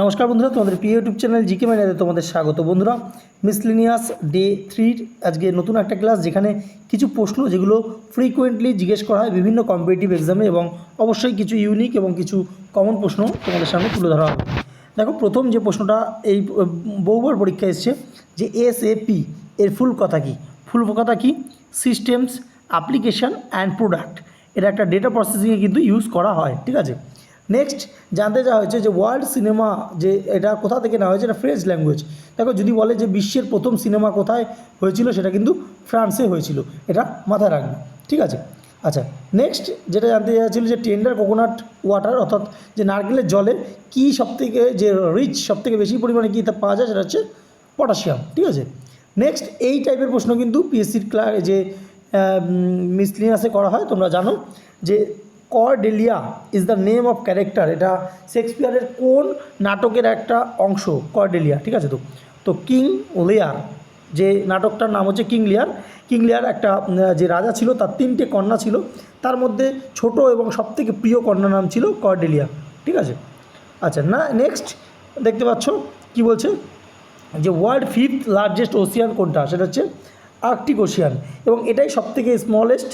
নমস্কার বন্ধুরা, তোমাদের প্রিয় ইউটিউব চ্যানেল জিকে ম্যানিয়াতে তোমাদের স্বাগত বন্ধুরা। মিসলিনিয়াস ডে থ্রির আজকে নতুন একটা ক্লাস যেখানে কিছু প্রশ্ন যেগুলো ফ্রিকোয়েন্টলি জিজ্ঞেস করা হয় বিভিন্ন কম্পিটিটিভ এক্সামে এবং অবশ্যই কিছু ইউনিক এবং কিছু কমন প্রশ্ন তোমাদের সামনে তুলে ধরা হবে। দেখো, প্রথম যে প্রশ্নটা এই, বহুবার পরীক্ষা এসছে যে এস এ পি এর ফুল কথা কি? ফুল কথা কি? সিস্টেমস অ্যাপ্লিকেশন অ্যান্ড প্রোডাক্ট এটা একটা ডেটা প্রসেসিংয়ে কিন্তু ইউজ করা হয়, ঠিক আছে? নেক্সট জানতে চাওয়া হয়েছে যে ওয়ার্ল্ড সিনেমা যে এটা কোথা থেকে নেওয়া হয়েছে, এটা ফ্রেঞ্চ ল্যাঙ্গুয়েজ দেখো, যদি বলে যে বিশ্বের প্রথম সিনেমা কোথায় হয়েছিল, সেটা কিন্তু ফ্রান্সে হয়েছিল। এটা মাথায় রাখবে। ঠিক আছে? আচ্ছা নেক্সট যেটা জানতে চাইছিল যে টেন্ডার কোকোনাট ওয়াটার অর্থাৎ যে নারকেলের জলে কী সবথেকে যে রিচ সবথেকে বেশি পরিমাণে কী তা পাওয়া যায়, সেটা হচ্ছে পটাশিয়াম ঠিক আছে? নেক্সট এই টাইপের প্রশ্ন কিন্তু পিএসসির ক্লা যে মিসলিনিয়াসে করা হয়, তোমরা জানো যে Cordelia is the name of character এটা শেক্সপিয়ারের কোন নাটকের একটা অংশ, কর্ডেলিয়া, ঠিক আছে তো? তো কিং লিয়ার যে নাটকটার নাম হচ্ছে কিং লিয়ার কিং লিয়ার একটা যে রাজা ছিল, তার তিনটে কন্যা ছিল, তার মধ্যে ছোট এবং সবথেকে প্রিয় কন্যা নাম ছিল কর্ডেলিয়া, ঠিক আছে? আচ্ছা না নেক্সট দেখতে পাচ্ছ কি বলছে? যে ওয়ার্ল্ড ফিফথ লার্জেস্ট ওশিয়ান কোনটা? সেটা হচ্ছে আর্কটিক ওশিয়ান এবং এটাই সবথেকে স্মলেস্ট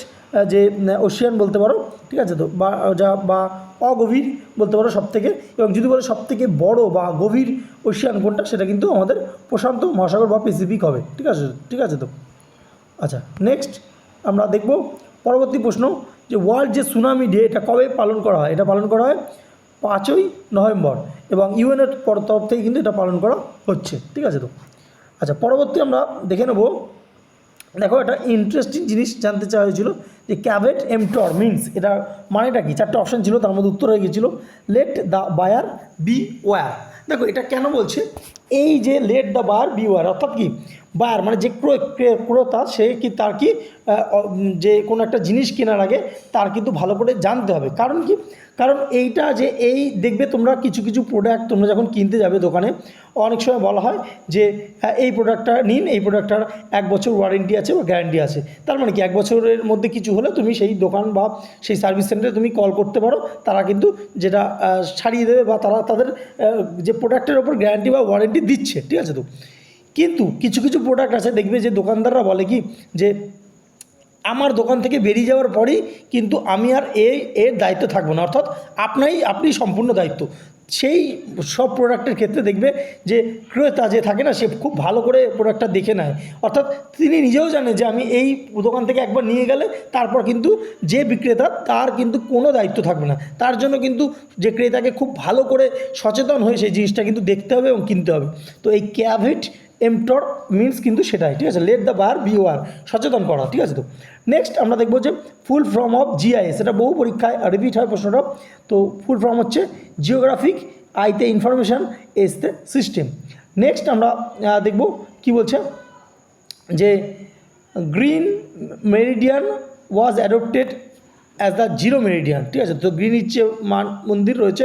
যে ওশিয়ান বলতে পারো, ঠিক আছে তো? বা, যা, বা, অগভীর বলতে পারো সবথেকে। এবং যদি বলে সবথেকে বড় বা গভীর ওশিয়ান কোনটা, সেটা কিন্তু আমাদের প্রশান্ত মহাসাগর বা প্যাসিফিক হবে। ঠিক আছে ঠিক আছে তো? আচ্ছা নেক্সট আমরা দেখব পরবর্তী প্রশ্ন যে ওয়ার্ল্ড যে সুনামি ডে এটা কবে পালন করা হয়? এটা পালন করা হয় পাঁচই নভেম্বর এবং ইউএনের তরফ থেকে কিন্তু এটা পালন করা হচ্ছে। ঠিক আছে তো? আচ্ছা পরবর্তী আমরা দেখে নেব দেখো এটা ইন্টারেস্টিং জিনিস জানতে চাওয়া হয়েছিল যে ক্যাভেট এমটর মিনস, এটা মানেটা কি? চারটে অপশান ছিল, তার মধ্যে উত্তর হয়ে গিয়েছিল let the buyer beware দেখো, এটা কেন বলছে? এই যে let the buyer beware অর্থাৎ কি? বায়ার মানে যে ক্রয় ক্রেতা সে কি তার কি যে কোনো একটা জিনিস কেনার আগে তার কিন্তু ভালো করে জানতে হবে। কারণ কি? কারণ এইটা যে এই দেখবে তোমরা কিছু কিছু প্রোডাক্ট তোমরা যখন কিনতে যাবে দোকানে অনেক সময় বলা হয় যে হ্যাঁ, এই প্রোডাক্টটা নিন এই প্রোডাক্টটার এক বছর ওয়ারেন্টি আছে বা গ্যারান্টি আছে। তার মানে কি এক বছরের মধ্যে কিছু হলে তুমি সেই দোকান বা সেই সার্ভিস সেন্টারে তুমি কল করতে পারো তারা কিন্তু যেটা ছাড়িয়ে দেবে বা তারা তাদের যে প্রোডাক্টের ওপর গ্যারান্টি বা ওয়ারেন্টি দিচ্ছে ঠিক আছে তো? কিন্তু কিছু কিছু প্রোডাক্ট আছে, দেখবে যে দোকানদাররা বলে কি, যে আমার দোকান থেকে বেরিয়ে যাওয়ার পরেই কিন্তু আমি আর এই এর দায়িত্ব থাকব না। অর্থাৎ আপনাই আপনি সম্পূর্ণ দায়িত্ব। সেই সব প্রোডাক্টের ক্ষেত্রে দেখবে যে ক্রেতা যে থাকে না, সে খুব ভালো করে প্রোডাক্টটা দেখে নেয়। অর্থাৎ তিনি নিজেও জানে যে আমি এই দোকান থেকে একবার নিয়ে গেলে তারপর কিন্তু যে বিক্রেতা, তার কিন্তু কোনো দায়িত্ব থাকবে না। তার জন্য কিন্তু যে ক্রেতাকে খুব ভালো করে সচেতন হয়ে সেই জিনিসটা কিন্তু দেখতে হবে এবং কিনতে হবে। তো এই ক্যাভেট এমটর মিনস কিন্তু সেটাই, ঠিক আছে? Let the buyer beware সচেতন করা, ঠিক আছে তো? নেক্সট আমরা দেখব যে ফুল ফর্ম অফ জিআইএস এটা বহু পরীক্ষায় রিপিট হয় প্রশ্নটা। তো ফুল ফর্ম হচ্ছে জিওগ্রাফিক আইতে ইনফরমেশান এসতে সিস্টেম নেক্সট আমরা দেখব কি বলছে? যে Greenwich meridian was adopted as the zero meridian ঠিক আছে? তো গ্রিনির যে মান মন্দির রয়েছে,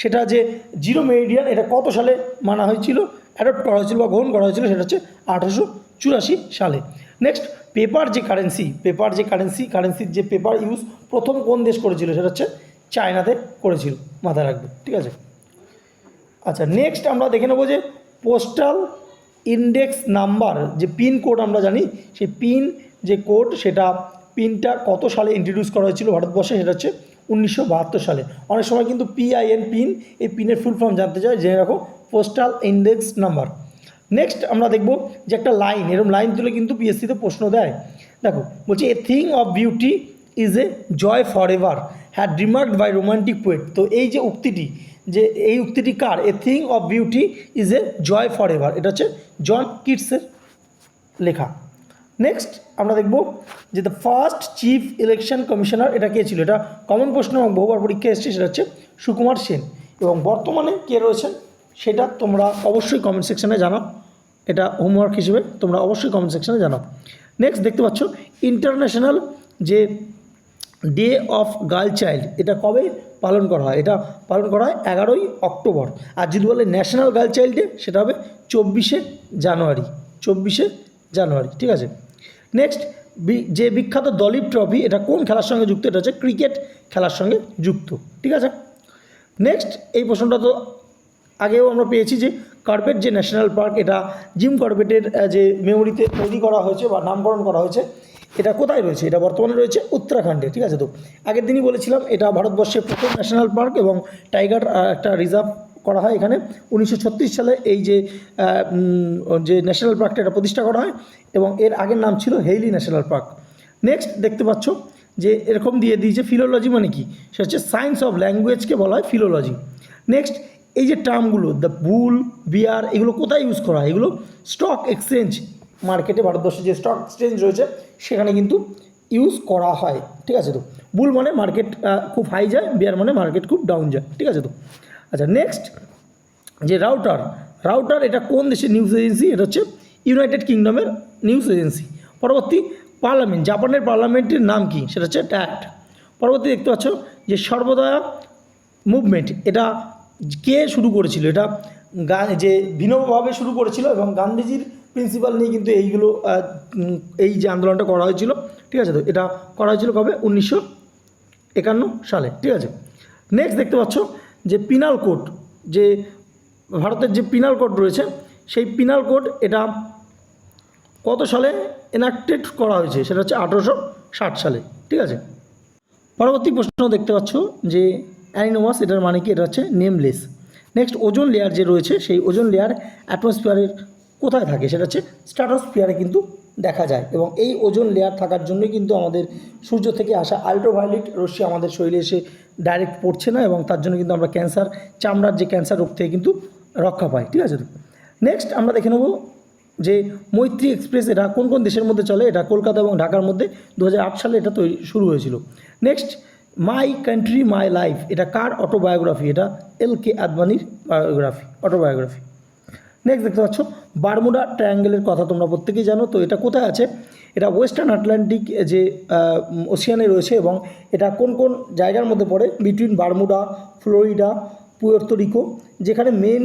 সেটা যে জিরো মেরিডিয়ান এটা কত সালে মানা হয়েছিল? অ্যাডপ্ট করা হয়েছিল বা গ্রহণ করা হয়েছিল সেটা হচ্ছে আঠারোশো চুরাশি সালে। নেক্সট পেপার যে কারেন্সি পেপার যে কারেন্সি কারেন্সির যে পেপার ইউজ প্রথম কোন দেশ করেছিল সেটা হচ্ছে চায়নাতে করেছিল, মাথায় রাখবে, ঠিক আছে? আচ্ছা নেক্সট আমরা দেখে নেব যে পোস্টাল ইন্ডেক্স নাম্বার যে পিন কোড আমরা জানি, সেই পিন যে কোড সেটা পিনটা কত সালে ইন্ট্রোডিউস করা হয়েছিল ভারতবর্ষে, সেটা হচ্ছে উনিশশো বাহাত্তর সালে। অনেক সময় কিন্তু পিআইএন পিন এই পিনের ফুল ফর্ম জানতে চাই জেনে রাখো পোস্টাল ইন্ডেক্স নাম্বার নেক্সট আমরা দেখব যে একটা লাইন এরকম লাইন তুলে কিন্তু পিএসসিতে প্রশ্ন দেয়। দেখো, বলছে a thing of beauty is a joy forever had remarked by romantic poet তো এই যে উক্তিটি, যে এই উক্তিটি কার? A thing of beauty is a joy forever এটা হচ্ছে জন কিটসের লেখা। নেক্সট আমরা দেখব যে the first chief election commissioner এটা কে ছিল? এটা কমন প্রশ্ন এবং বহুবার পরীক্ষা এসেছে, সেটা হচ্ছে সুকুমার সেন। এবং বর্তমানে কে রয়েছেন সেটা তোমরা অবশ্যই কমেন্ট সেকশনে জানাও। এটা হোমওয়ার্ক হিসেবে তোমরা অবশ্যই কমেন্ট সেকশানে জানাও। নেক্সট দেখতে পাচ্ছ ইন্টারন্যাশনাল যে ডে অফ গার্ল চাইল্ড এটা কবে পালন করা হয়? এটা পালন করা হয় এগারোই অক্টোবর। আর যদি বলে ন্যাশনাল গার্ল চাইল্ড ডে সেটা হবে চব্বিশে জানুয়ারি। চব্বিশে জানুয়ারি, ঠিক আছে? নেক্সট যে বিখ্যাত দলীপ ট্রফি এটা কোন খেলার সঙ্গে যুক্ত? এটা হচ্ছে ক্রিকেট খেলার সঙ্গে যুক্ত, ঠিক আছে? নেক্সট এই প্রশ্নটা তো আগেও আমরা পেয়েছি যে কার্পেট যে ন্যাশনাল পার্ক এটা জিম কার্পেটের যে মেমোরিতে তৈরি করা হয়েছে বা নামকরণ করা হয়েছে, এটা কোথায় রয়েছে? এটা বর্তমানে রয়েছে উত্তরাখণ্ডে, ঠিক আছে তো? আগের দিনই বলেছিলাম, এটা ভারতবর্ষের প্রথম ন্যাশনাল পার্ক এবং টাইগার একটা রিজার্ভ করা হয় এখানে। উনিশশো ছত্রিশ সালে এই যে যে ন্যাশনাল পার্কটা এটা প্রতিষ্ঠা করা হয় এবং এর আগের নাম ছিল হেইলি ন্যাশনাল পার্ক নেক্সট দেখতে পাচ্ছ যে এরকম দিয়ে দিয়েছে ফিলোলজি মানে কি? সেটা হচ্ছে সায়েন্স অফ ল্যাঙ্গুয়েজকে বলা হয় ফিলোলজি নেক্সট এই যে টার্মগুলো দ্য বুল বিয়ার এগুলো কোথায় ইউজ করা হয়? এগুলো স্টক এক্সচেঞ্জ মার্কেটে ভারতবর্ষে যে স্টক এক্সচেঞ্জ রয়েছে, সেখানে কিন্তু ইউজ করা হয়। ঠিক আছে তো? বুল মানে মার্কেট খুব হাই যায় বিয়ার মানে মার্কেট খুব ডাউন যায়। ঠিক আছে তো? আচ্ছা নেক্সট যে রাউটার রাউটার এটা কোন দেশের নিউজ এজেন্সি এটা হচ্ছে ইউনাইটেড কিংডমের নিউজ এজেন্সি পরবর্তী পার্লামেন্ট জাপানের পার্লামেন্টের নাম কি? সেটা হচ্ছে ট্যাট পরবর্তী দেখতে পাচ্ছ যে সর্বদয়া মুভমেন্ট এটা কে শুরু করেছিল? এটা যে ভিন্নভাবে শুরু করেছিল এবং গান্ধীজির প্রিন্সিপাল নিয়ে কিন্তু এইগুলো এই যে আন্দোলনটা করা হয়েছিল, ঠিক আছে তো? এটা করা হয়েছিল কবে? উনিশশো একান্ন সালে, ঠিক আছে? নেক্সট দেখতে পাচ্ছ যে পিনাল কোড যে ভারতের যে পিনাল কোড রয়েছে, সেই পিনাল কোড এটা কত সালে এনাক্টেড করা হয়েছে? সেটা হচ্ছে আঠেরোশো ষাট সালে, ঠিক আছে? পরবর্তী প্রশ্ন দেখতে পাচ্ছ যে অ্যানিনোমাস, এটার মানে কি? এটা হচ্ছে নেমলেস নেক্সট ওজন লেয়ার যে রয়েছে, সেই ওজন লেয়ার অ্যাটমসফিয়ারের কোথায় থাকে? সেটা হচ্ছে স্ট্রাটোস্ফিয়ারে কিন্তু দেখা যায়। এবং এই ওজন লেয়ার থাকার জন্যই কিন্তু আমাদের সূর্য থেকে আসা আল্ট্রাভায়োলেট রশ্মি আমাদের শরীরে এসে ডাইরেক্ট পড়ছে না এবং তার জন্য কিন্তু আমরা ক্যান্সার চামড়ার যে ক্যান্সার রোগ থেকে কিন্তু রক্ষা পাই। ঠিক আছে নেক্সট আমরা দেখে নেব যে মৈত্রী এক্সপ্রেস, এটা কোন কোন দেশের মধ্যে চলে? এটা কলকাতা এবং ঢাকার মধ্যে। দু হাজার আট সালে এটা তৈরি, শুরু হয়েছিল। Next my country my life এটা কার অটোবায়োগ্রাফি এটা এল কে আদবানির বায়োগ্রাফি অটোবায়োগ্রাফি নেক্সট দেখতে পাচ্ছ বারমুডা ট্রায়াঙ্গেলের কথা তোমরা প্রত্যেকেই জানো, তো এটা কোথায় আছে? এটা ওয়েস্টার্ন আটলান্টিক যে ওশিয়ানে রয়েছে এবং এটা কোন কোন জায়গার মধ্যে পড়ে? Between Bermuda Florida Puerto Rico যেখানে মেন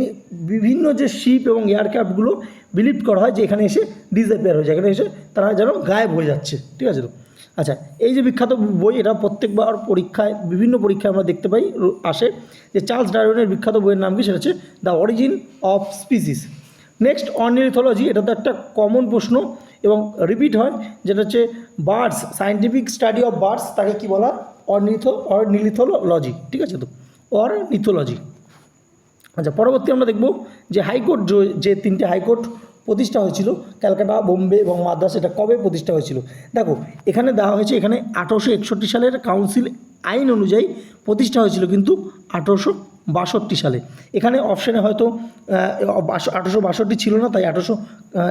বিভিন্ন যে শিপ এবং এয়ারক্রাফটগুলো বিলিভ করা হয় যে এখানে এসে ডিসঅ্যাপিয়ার হয়ে যায়। এখানে এসে তারা যেন গায়েব হয়ে যাচ্ছে। ঠিক আছে তো? আচ্ছা এই যে বিখ্যাত বই, এটা প্রত্যেকবার পরীক্ষায়, বিভিন্ন পরীক্ষায় আমরা দেখতে পাই আসে, যে চার্লস ডারউইনের বিখ্যাত বইয়ের নাম কি? সেটা হচ্ছে the origin of species. Next ornithology এটা তো একটা কমন প্রশ্ন এবং রিপিট হয়, যেটা হচ্ছে birds scientific study of birds তাকে কি বলা অর্নিথো অর্নিথোলজি ঠিক আছে তো? অর্নিথোলজি আচ্ছা পরবর্তী আমরা দেখব যে হাইকোর্ট যে তিনটে হাইকোর্ট প্রতিষ্ঠা হয়েছিল, ক্যালকাটা, বোম্বে এবং মাদ্রাস এটা কবে প্রতিষ্ঠা হয়েছিল? দেখো, এখানে দেওয়া হয়েছে এখানে আঠারোশো একষট্টি সালের কাউন্সিল আইন অনুযায়ী প্রতিষ্ঠা হয়েছিল কিন্তু আঠারোশো বাষট্টি সালে। এখানে অপশানে হয়তো আঠারোশো বাষট্টি ছিল না, তাই আঠারোশো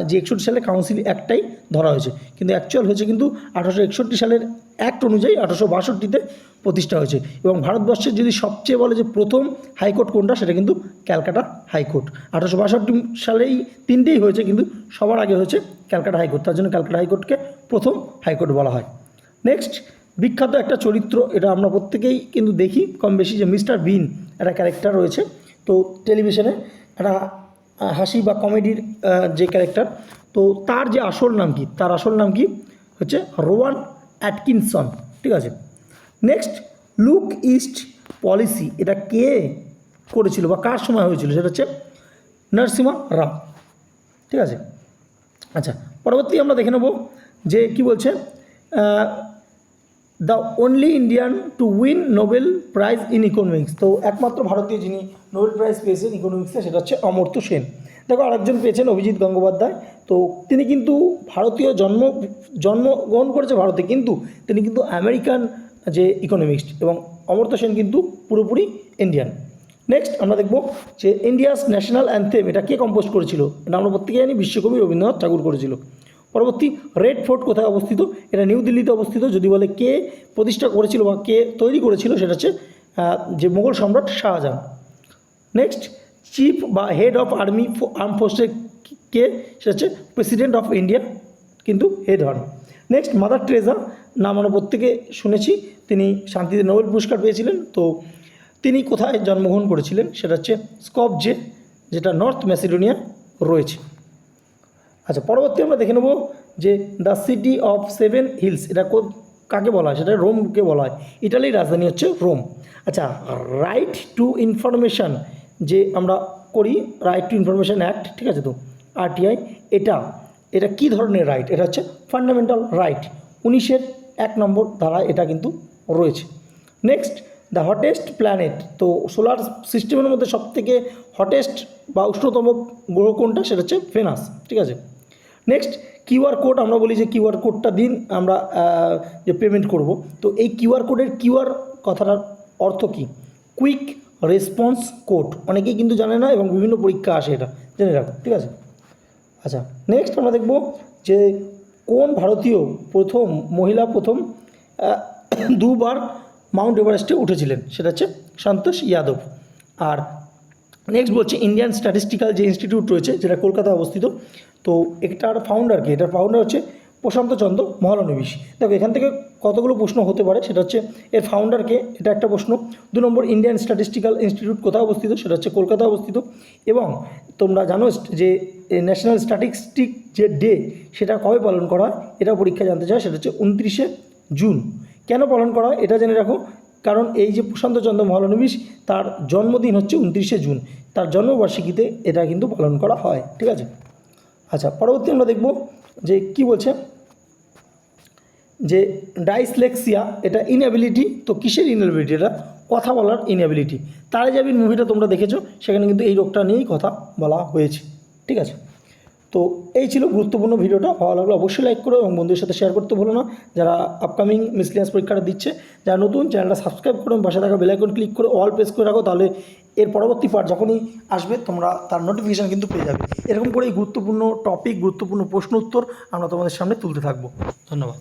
যে একষট্টি সালে কাউন্সিল একটাই ধরা হয়েছে। কিন্তু অ্যাকচুয়াল হয়েছে কিন্তু আঠারোশো একষট্টি সালের অ্যাক্ট অনুযায়ী আঠারোশো বাষট্টিতে প্রতিষ্ঠা হয়েছে। এবং ভারতবর্ষের যদি সবচেয়ে বলে যে প্রথম হাইকোর্ট কোনটা, সেটা কিন্তু ক্যালকাটা হাইকোর্ট। আঠারোশো বাষট্টি সালেই তিনটেই হয়েছে, কিন্তু সবার আগে হয়েছে ক্যালকাটা হাইকোর্ট। তার জন্য ক্যালকাটা হাইকোর্টকে প্রথম হাইকোর্ট বলা হয়। নেক্সট বিখ্যাত একটা চরিত্র, এটা আমরা প্রত্যেকেই কিন্তু দেখি কম বেশি যে মিস্টার বিন, একটা ক্যারেক্টার রয়েছে। তো টেলিভিশনে একটা হাসি বা কমেডির যে ক্যারেক্টার তো তার যে আসল নাম কি? তার আসল নাম কি? হচ্ছে রোয়ান অ্যাটকিনসন, ঠিক আছে? নেক্সট লুক ইস্ট পলিসি এটা কে করেছিল বা কার সময় হয়েছিল? সেটা হচ্ছে নরসিমা রাও, ঠিক আছে? আচ্ছা পরবর্তী আমরা দেখে নেব যে কি বলছে the only Indian to win Nobel prize in economics তো একমাত্র ভারতীয় যিনি নোবেল প্রাইজ পেয়েছেন ইকোনমিক্সে সেটা হচ্ছে অমর্ত্য সেন। দেখো, আরেকজন পেয়েছেন অভিজিৎ গঙ্গোপাধ্যায়। তো তিনি কিন্তু ভারতীয় জন্ম, জন্মগ্রহণ করেছে ভারতে, কিন্তু তিনি কিন্তু আমেরিকান যে ইকোনমিক্সট এবং অমর্ত্য সেন কিন্তু পুরোপুরি ইন্ডিয়ান নেক্সট আমরা দেখব যে ইন্ডিয়াস ন্যাশনাল অ্যান্থেম এটা কে কম্পোজ করেছিল? এটা আমরা প্রত্যেকে জানি, বিশ্বকবি রবীন্দ্রনাথ ঠাকুর করেছিল। পরবর্তী রেড ফোর্ট কোথায় অবস্থিত? এটা নিউ দিল্লিতে অবস্থিত, যদি বলে কে প্রতিষ্ঠা করেছিল বা কে তৈরি করেছিল, সেটা হচ্ছে যে মুঘল সম্রাট শাহজাহান। নেক্সট চিফ বা হেড অফ আর্মি আর্ম ফোর্সের কে সেটা হচ্ছে প্রেসিডেন্ট অফ ইন্ডিয়া কিন্তু হেড হন। নেক্সট মাদার ট্রেজা নাম আমরা প্রত্যেকে শুনেছি, তিনি শান্তিতে নোবেল পুরস্কার পেয়েছিলেন, তো তিনি কোথায় জন্মগ্রহণ করেছিলেন? সেটা হচ্ছে স্কপজে, যেটা নর্থ ম্যাসিডোনিয়া রয়েছে। আচ্ছা পরবর্তী আমরা দেখে নেব যে the city of seven hills এটা কাকে বলা হয়? সেটা রোমকে বলা হয়। ইটালির রাজধানী হচ্ছে রোম। আচ্ছা রাইট টু ইনফরমেশান যে আমরা করি রাইট টু ইনফরমেশন অ্যাক্ট ঠিক আছে তো? আরটিআই এটা এটা কি ধরনের রাইট এটা হচ্ছে ফান্ডামেন্টাল রাইট উনিশের এক নম্বর ধারা এটা কিন্তু রয়েছে। নেক্সট দ্য হটেস্ট প্ল্যানেট তো সোলার সিস্টেমের মধ্যে সবথেকে হটেস্ট বা উষ্ণতম গ্রহ কোনটা? সেটা হচ্ছে ভেনাস ঠিক আছে? নেক্সট কিউআর কোড আমরা বলি যে কিউআর কোডটা দিন, আমরা যে পেমেন্ট করব। তো এই কিউআর কোডের কিউআর কথাটার অর্থ কী? কুইক রেসপন্স কোড অনেকেই কিন্তু জানে না এবং বিভিন্ন পরীক্ষা আসে এটা। জেনে রাখো, ঠিক আছে? আচ্ছা নেক্সট আমরা দেখব যে কোন ভারতীয় প্রথম, মহিলা প্রথম দুবার মাউন্ট এভারেস্টে উঠেছিলেন। সেটা হচ্ছে সন্তোষ যাদব। আর নেক্সট বলছে ইন্ডিয়ান স্ট্যাটিস্টিক্যাল যে ইনস্টিটিউট রয়েছে, যেটা কলকাতায় অবস্থিত, তো এটার ফাউন্ডারকে এটার ফাউন্ডার হচ্ছে প্রশান্ত চন্দ্র মহলানবিশ দেখো, এখান থেকে কতগুলো প্রশ্ন হতে পারে, সেটা হচ্ছে এর ফাউন্ডারকে এটা একটা প্রশ্ন। দু নম্বর ইন্ডিয়ান স্ট্যাটিস্টিক্যাল ইনস্টিটিউট কোথায় অবস্থিত? সেটা হচ্ছে কলকাতায় অবস্থিত। এবং তোমরা জানো যে ন্যাশনাল স্ট্যাটিস্টিক যে ডে সেটা কবে পালন করা হয়? এটা পরীক্ষা জানতে চায় সেটা হচ্ছে উনত্রিশে জুন। কেন পালন করা হয়? এটা জেনে রাখো কারণ এই যে প্রশান্ত প্রশান্তচন্দ্র মহলানবিশ তার জন্মদিন হচ্ছে উনত্রিশে জুন। তার জন্মবার্ষিকীতে এটা কিন্তু পালন করা হয়, ঠিক আছে? আচ্ছা পরবর্তী আমরা দেখব যে কি বলছে? যে ডাইসলেক্সিয়া, এটা ইনএবিলিটি তো কিসের ইনএবিলিটি এটা কথা বলার ইনএবিলিটি তারে যাবির মুভিটা তোমরা দেখেছ, সেখানে কিন্তু এই রোগটা নিয়েই কথা বলা হয়েছে, ঠিক আছে? তো এই ছিল গুরুত্বপূর্ণ ভিডিওটা। ভালো লাগলে অবশ্যই লাইক করো এবং বন্ধুদের সাথে শেয়ার করতে ভুলো না। যারা আপকামিং মিসলিয়াস পরীক্ষাটা দিচ্ছে, যারা নতুন চ্যানেলটা সাবস্ক্রাইব করো পাশে থাকা বেলাইকন ক্লিক করে অল প্রেস করে রাখো, তাহলে এর পরবর্তী পার্ট যখনই আসবে, তোমরা তার নোটিফিকেশান কিন্তু পেয়ে যাবে। এরকম করে এই গুরুত্বপূর্ণ টপিক গুরুত্বপূর্ণ প্রশ্ন উত্তর আমরা তোমাদের সামনে তুলতে থাকব। ধন্যবাদ।